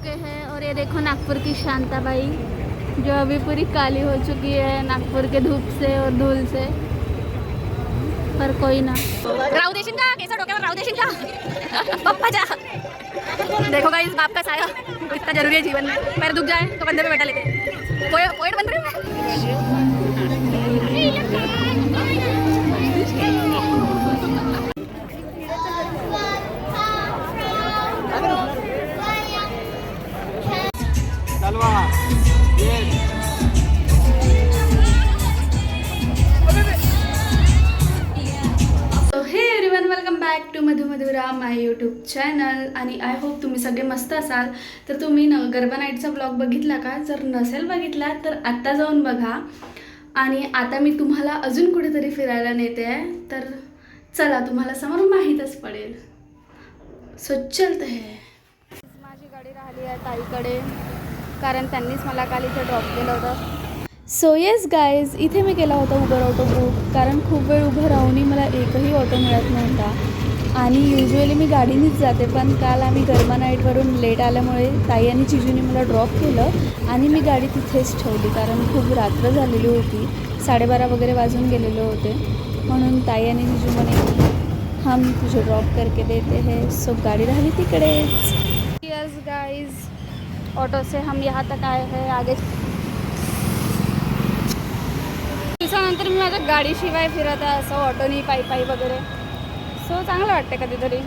चुके हैं और ये देखो नागपुर की शांता शांताबाई जो अभी पूरी काली हो चुकी है नागपुर के धूप से और धूल से। पर कोई ना। राहु देशील का, कैसा डोके राहू देशील का? पप्पाच्या देखो गाइस बाप का साया। इतना ज़रूरी है जीवन। में पैर दुख जाए तो कंधे पे बैठा लेते पोए back to Madhu Madhura my YouTube channel आणि आय होप तुम्ही सगळे मस्त असाल. तर तुम्ही न गरबा नाईटचा ब्लॉग बघितला का? जर नसेल बघितला तर आत्ता जाऊन बघा. आणि आता मी तुम्हाला अजून कुठेतरी फिरायला नेते आहे. तर चला तुम्हाला समोर माहीतच पडेल. सो चलते है. माझी गाडी राहिली आहे ताईकडे कारण त्यांनीच मला काल इथे ड्रॉप केलं होतं. सो येस गाईज इथे मी केला होता उबर ऑटो बुक कारण खूप वेळ उभं राहूनही मला एकही ऑटो मिळत नव्हता. आणि युजली मी गाडीनेच जाते पण काल आम्ही गरमा नाईटवरून लेट आल्यामुळे ताई आणि चिजूने मला ड्रॉप केलं आणि मी गाडी तिथेच ठेवली कारण खूप रात्र झालेली होती. साडेबारा वगैरे वाजून गेलेले होते. म्हणून ताई आणि जिजू म्हणे हम तुझे ड्रॉप करके देते हे. सो गाडी राहिली तिकडेच. यस गाईज ऑटो से हम यहाँ तक आए है आगे। दिवसानंतर मी माझ्या गाडीशिवाय फिरत आहे असं ऑटोनी पायी पायी वगैरे. सो चांगलं वाटतं कधीतरी.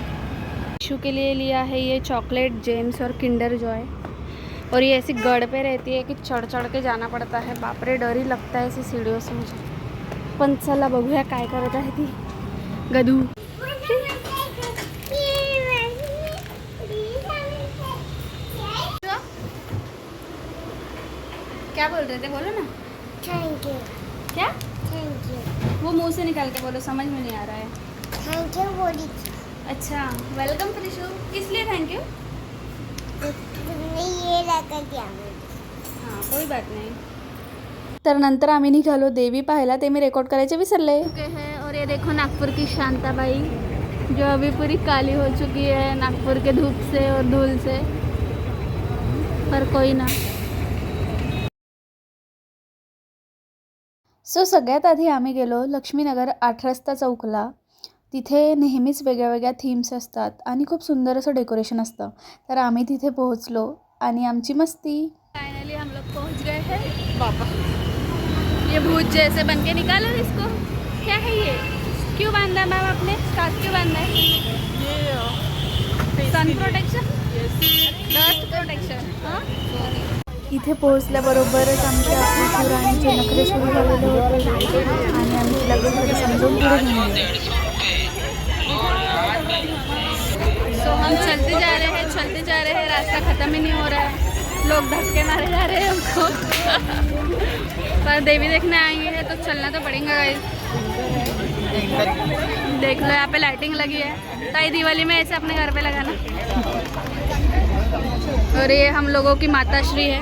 इशू के लिए लिया है ये चॉकलेट जेम्स और किंडर जॉय और ये ऐसी गड़ पे रहती है कि चढ़ चढ़ के जाना पड़ता है. बाप रे डर ही लगता है ऐसी सीढ़ियों से मुझे. पण चला बघूया काय करत आहे ती. गदू. क्या बोल रहे थे? बोलो ना. थैंक यू क्या? थैंक यू वो मुंह से निकाल के बोलो समझ में नहीं आ रहा है. थैंक यू बोली अच्छा वेलकम प्रिशू किस लिए थैंक यू तुमने ये लगा दिया हां। कोई बात नहीं. तर नंतर आम्ही निघालो देवी पाहायला ते मी रेकॉर्ड करायचे विसरले. हैं और ये देखो नागपुर की शांताबाई जो अभी पूरी काली हो चुकी है नागपुर के धूप से और धूल से. पर कोई ना. सो सगळ्यात आधी आम्ही गेलो लक्ष्मीनगर आठ रस्ता चौकला. तिथे नेहमीच वेगळ्या वेगळ्या थीम्स असतात आणि खूप सुंदर असं डेकोरेशन असतं. तर आम्ही तिथे पोहोचलो आणि आमची मस्ती. फाइनली हम लोग पहुंच गए हैं बाबा ये भूत जैसे बन के निकालो इसको। क्या है ये? क्यों बांधा मैम आपने? स्कार्फ क्यों बांधा है? सन प्रोटेक्शन डस्ट प्रोटेक्शन हाँ? इथे पोहोचल्याबरोबरच आमच्या पुराणीचे नखरे सुरू झालेले होते. आणि आम्ही लगेच लगेच समजून पुढे घेऊन सो हम चलते जा रहे हैं, चलते जा रहे हैं, रास्ता ख़त्म ही नहीं हो रहा है। लोग धक्के मारे जा रहे हैं हमको। पर देवी देखने आएँगे है तो चलना तो पड़ेगा गाइस देख लो, यहाँ पे लाइटिंग लगी है। ताई, दिवाली में ऐसे अपने घर पे लगाना। और ये हम लोगों की माता श्री है।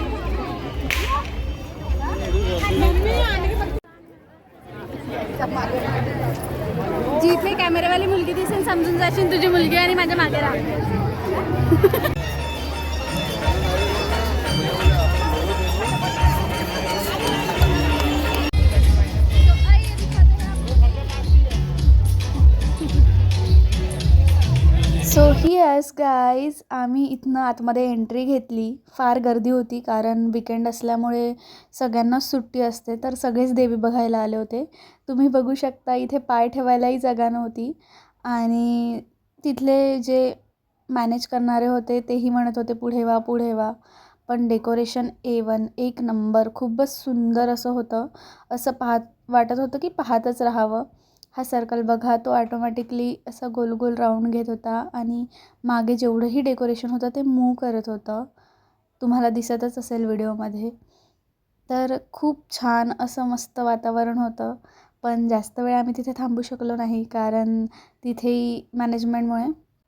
जिथे कॅमेरावाली मुलगी दिसेल समजून जाशील तुझी मुलगी आणि माझ्या मागे राहा. सो ही यस गाईज आम्ही इथनं आतमध्ये एंट्री घेतली. फार गर्दी होती कारण विकेंड असल्यामुळे सगळ्यांनाच सुट्टी असते तर सगळेच देवी बघायला आले होते. तुम्ही बघू शकता इथे पाय ठेवायलाही जागा नव्हती. आणि तिथले जे मॅनेज करणारे होते तेही म्हणत होते पुढे वा पुढे वा. पण डेकोरेशन ए वन एक नंबर खूपच सुंदर असं होतं. असं पाहत वाटत होतं की पाहतच राहावं. हा सर्कल बघा तो ऑटोमॅटिकली असा गोल गोल राऊंड घेत होता आणि मागे जेवढंही डेकोरेशन होतं ते मूव करत होतं. तुम्हाला दिसतच असेल व्हिडिओमध्ये तर खूप छान असं मस्त वातावरण होतं. पण जास्त वेळ आम्ही तिथे थांबू शकलो नाही कारण तिथेही मॅनेजमेंटमुळे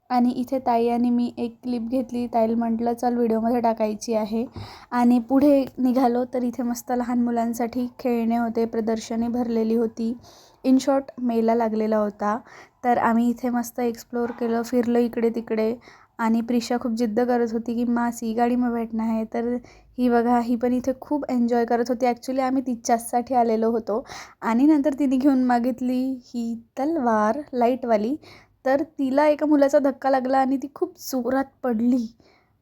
आणि इथे ताई आणि मी एक क्लिप घेतली. ताईला म्हटलं चल व्हिडिओमध्ये टाकायची आहे. आणि पुढे निघालो तर इथे मस्त लहान मुलांसाठी खेळणे होते प्रदर्शने भरलेली होती. इन शॉर्ट मेला लागलेला होता. तर आम्ही इथे मस्त एक्सप्लोअर केलं फिरलो इकडे तिकडे. आणि प्रिशा खूप जिद्द करत होती की मास ही गाडी भेटणं आहे. तर ही बघा ही पण इथे खूप एन्जॉय करत होती. ॲक्च्युली आम्ही तिच्याचसाठी आलेलो होतो. आणि नंतर तिने घेऊन मागितली ही तलवार लाईटवाली तर तिला एका मुलाचा धक्का लागला आणि ती खूप जोरात पडली.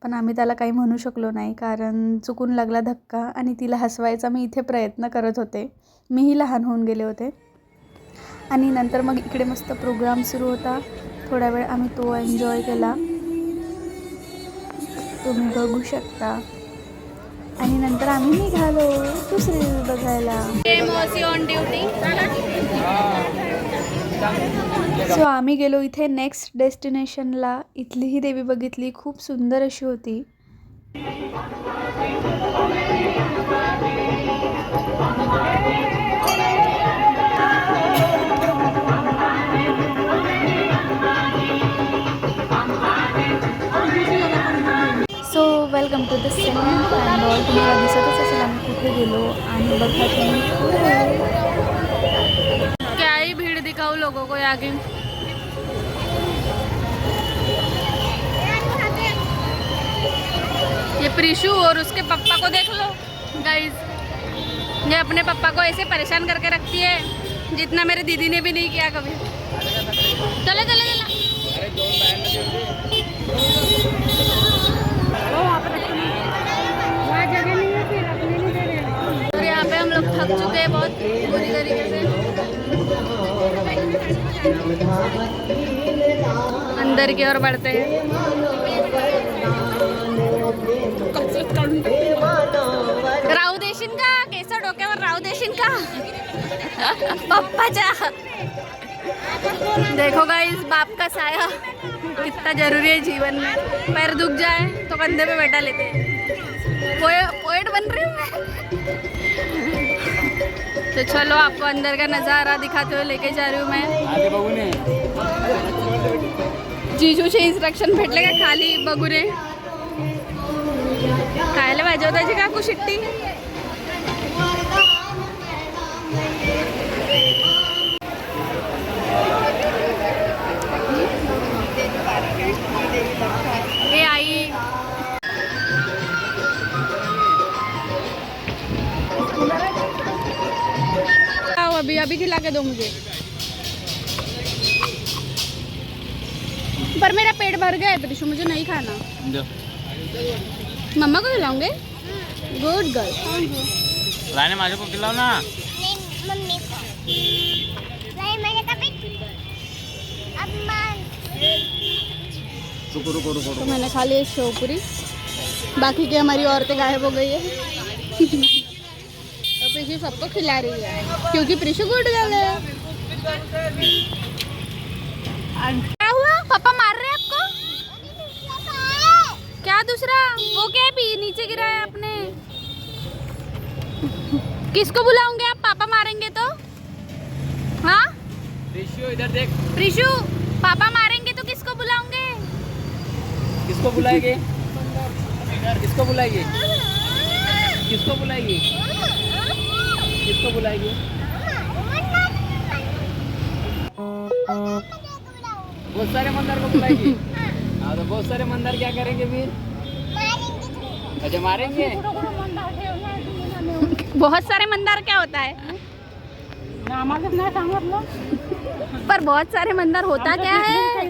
पण आम्ही त्याला काही म्हणू शकलो नाही कारण चुकून लागला धक्का आणि तिला हसवायचा मी इथे प्रयत्न करत होते. मीही लहान होऊन गेले होते. आणि नंतर मग इकडे मस्त प्रोग्राम सुरू होता. थोडा वेळ आम्ही तो एन्जॉय केला. तुम्ही बघू शकता. आणि नंतर आम्ही निघालो दुसरी बघायला. सो आम्ही गेलो इथे नेक्स्ट डेस्टिनेशनला इथली ही देवी बघितली खूप सुंदर अशी होती. So welcome to the second pandal तुम्हाला दिसतच असेल आम्ही कुठे गेलो आणि बघा तुम्ही लोगों को आगे। ये प्रीशु और उसके पप्पा को देख लो गाइस ये अपने पप्पा को ऐसे परेशान करके रखती है, जितना मेरे दीदी ने भी नहीं किया कभी। चले चले चले। अंदर की ओर बढ़ते हैं राहू देशील का? केस डोक्यावर राहू देशील का? पप्पाच्या. देखो गाइस बाप का साया कितना जरूरी है जीवन. में पैर दुख जाए तो कंधे पे बैठा लेते. हैं तो चलो आपको अंदर का नज़ारा दिखाते हुए लेके जा रही हूँ मैं। जीजूचे इन्स्ट्रक्शन भेटले का खाली बघू रे खायला वाजवताची काकू शिट्टी? दो मुझे। पर मेरा पेट भर गया है प्रिशु मुझे नहीं खाना। मम्मा को खिलाऊँगे? गुड गर्ल राणे माझ्या को खिलाओ ना। मम्मी को मैंने कभी अम्मा रुको रुको रुको। तो मैंने खा लिया शेवपुरी बाकी की हमारी औरतें गायब हो गई है। प्रिशु सबको खिला रही है। क्योंकि प्रिशु गुड गर्ल है। क्या हुआ? पापा मार रहे हैं आपको? क्या दूसरा? वो क्या है? नीचे गिरा है आपने। किसको बुलाऊँगे आप? पापा मारेंगे तो? हाँ? इधर देख। प्रिशु पापा मारेंगे तो किसको बुलाऊँगे? किसको बुलाएँगे? किसको बुलाएँगे? किसको बुलाएँगे? बहुत सारे मंदिर को बुलाएँगे। हाँ। तो बहुत सारे मंदिर क्या करेंगे फिर? अच्छा मारेंगे? बहुत सारे मंदार क्या होता है? पर बहुत सारे मंदार होता क्या है?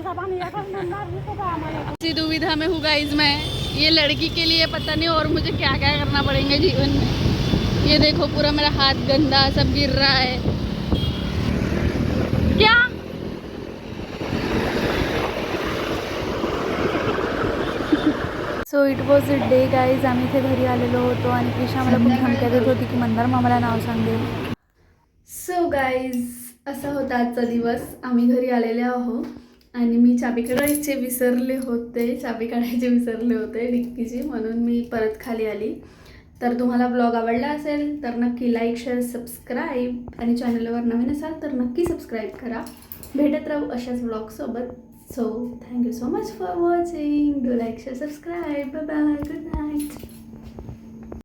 इसी दुविधा में हूँ गाइज़ मैं। ये लड़की के लिए पता नहीं और मुझे क्या क्या करना पड़ेंगे जीवन में। ये देखो पूरा मेरा हाथ गंदा सब गिर रहा है। क्या? So it was a day guys आम्ही इथे घरी आलेलो होतो आणि प्रिशा मला खूप धमक्या देत होती की मंदार मामाला नाव सांगेल सो गाईज असा होता आजचा दिवस. आम्ही घरी आलेले आहो आणि मी चाबी काढायचे विसरले होते. चाबी काढायचे विसरले होते डिक्कीची म्हणून मी परत खाली आली. तर तुम्हाला ब्लॉग आवडला असेल तर नक्की लाईक शेअर सबस्क्राईब आणि चॅनलवर नवीन असाल तर नक्की सबस्क्राईब करा. भेटत राहू अशाच ब्लॉगसोबत so thank you so much for watching do like share subscribe bye bye good night